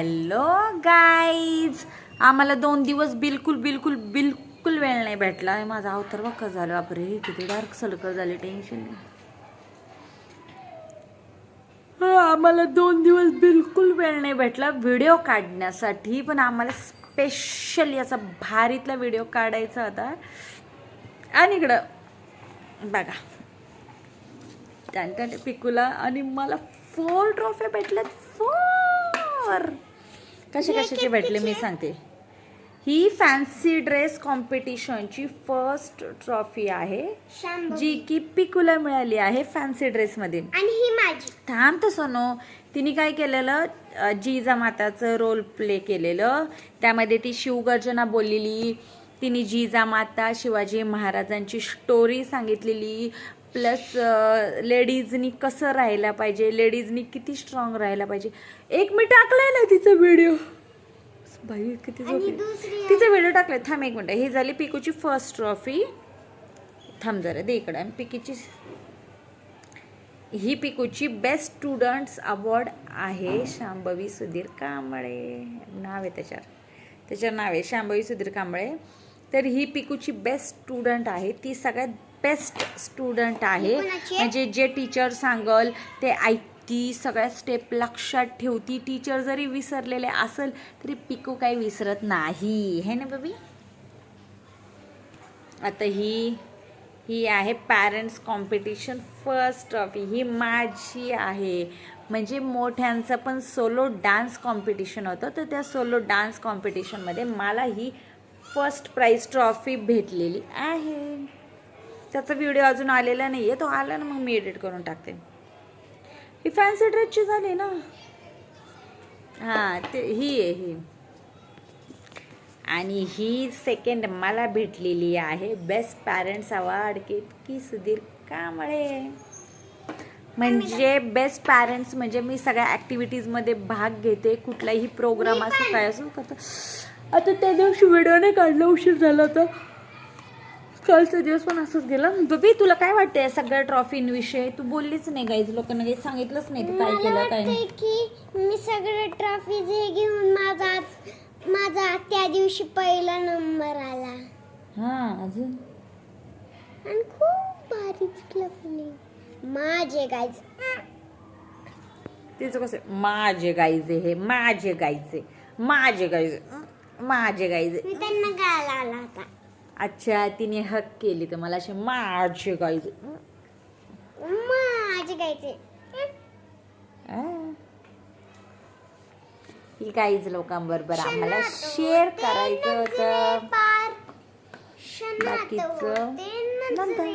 Hello guys. आम्हाला दोन दिवस बिलकुल बिलकुल बिलकुल वेळ नाही भेटला. माझा अवतार बघ झालं. बापरे किती डार्क सर्कल झाले. टेन्शन नाही. हा, आम्हाला दोन दिवस बिलकुल वेळ नाही भेटला. व्हिडिओ काढण्यासाठी. पण आम्हाला स्पेशल याचा भारीतला व्हिडिओ काढायचा होता. आणि इकडं बघा. त्यानंतर पिकूला. आणि मला फोर ट्रॉफी भेटल्यात फोर कसे कशाचे भेटले मी सांगते. ही फॅन्सी ड्रेस कॉम्पिटिशनची फर्स्ट ट्रॉफी आहे. जी की पिकूला मिळाली आहे फॅन्सी ड्रेसमध्ये आणि ही माझी. थांब तर सोनो तिने काय केलेलं अ, जिजा माताचं रोल प्ले केलेलं त्यामध्ये ती शिवगर्जना बोललेली तिने जिजा माता शिवाजी महाराजांची स्टोरी सांगितलेली प्लस लेडीजनी कसं राहायला पाहिजे लेडीजनी किती स्ट्रॉंग राहायला पाहिजे. एक मी टाकलाय ना तिचा व्हिडिओ बाई किती तिचा व्हिडिओ टाकलाय. थांब एक मिनटं. ही झाली पिकूची फर्स्ट ट्रॉफी थांब जरा दे इकडं. आणि पिकीची ही पिकूची बेस्ट स्टुडंट्स अवॉर्ड आहे. शांभवी सुधीर कांबळे. नाव आहे त्याच्यावर. त्याच्यावर नाव आहे. शांभवी सुधीर कांबळे. तर ही पिकूची बेस्ट स्टुडंट आहे. ती सगळ्यात बेस्ट स्टुडंट आहे? म्हणजे जे टीचर सांगल ते ऐकती सगळ्या स्टेप लक्षात ठेवती. टीचर जरी विसरलेले असेल तरी पिकू काही विसरत नाही. हे ना बेबी? आता ही ही आहे पॅरेंट्स कॉम्पिटिशन फर्स्ट ट्रॉफी ही माझी आहे. म्हणजे मोठ्यांचं पण सोलो डान्स कॉम्पिटिशन होतं. तर त्या सोलो डान्स कॉम्पिटिशनमध्ये मला ही फर्स्ट प्राईज ट्रॉफी भेटलेली आहे. त्याचा व्हिडिओ अजून आलेला नाही आहे तो आला ना मग मी एडिट करून टाकते. ही फॅन्सी ड्रेसची झाली ना? हां ते ही आहे ही. आणि ही सेकंड मला भेटलेली आहे. बेस्ट पॅरेंट्स अवॉर्ड की सुधीर कांबळे. म्हणजे बेस्ट पॅरेंट्स म्हणजे मी सगळ्या ॲक्टिव्हिटीजमध्ये भाग घेते. कुठलाही प्रोग्राम असो काय असो करतो आता त्या दिवशी व्हिडिओ नाही काढला उशीर झाला तर कालचा दिवस पण असंच गेला. बबी तुला काय वाटतंय या सगळ्या ट्रॉफींविषयी तू बोललीच नाही गाईज लोकांना काही सांगितलंच नाही तू काय मला केलं काय नाही. की मी सगळे ट्रॉफी जे घेऊन माझा आज माझा त्या दिवशी पहिला नंबर आला. हां अजून? आणि खूप भारी जिंकलं पण मी. माझे गाईज तिचं कसं माझे गाईचे हे माझे गाईचे माझे गाईचे माझे गाईचे मी त्यांना गायला आला होता. अच्छा तिने हक केली तर मला असे माझे गाईचे माझे गायचे ही. गाईज लोकांबरोबर आम्हाला शेअर करायचं होतं. बाकीचं नंतर.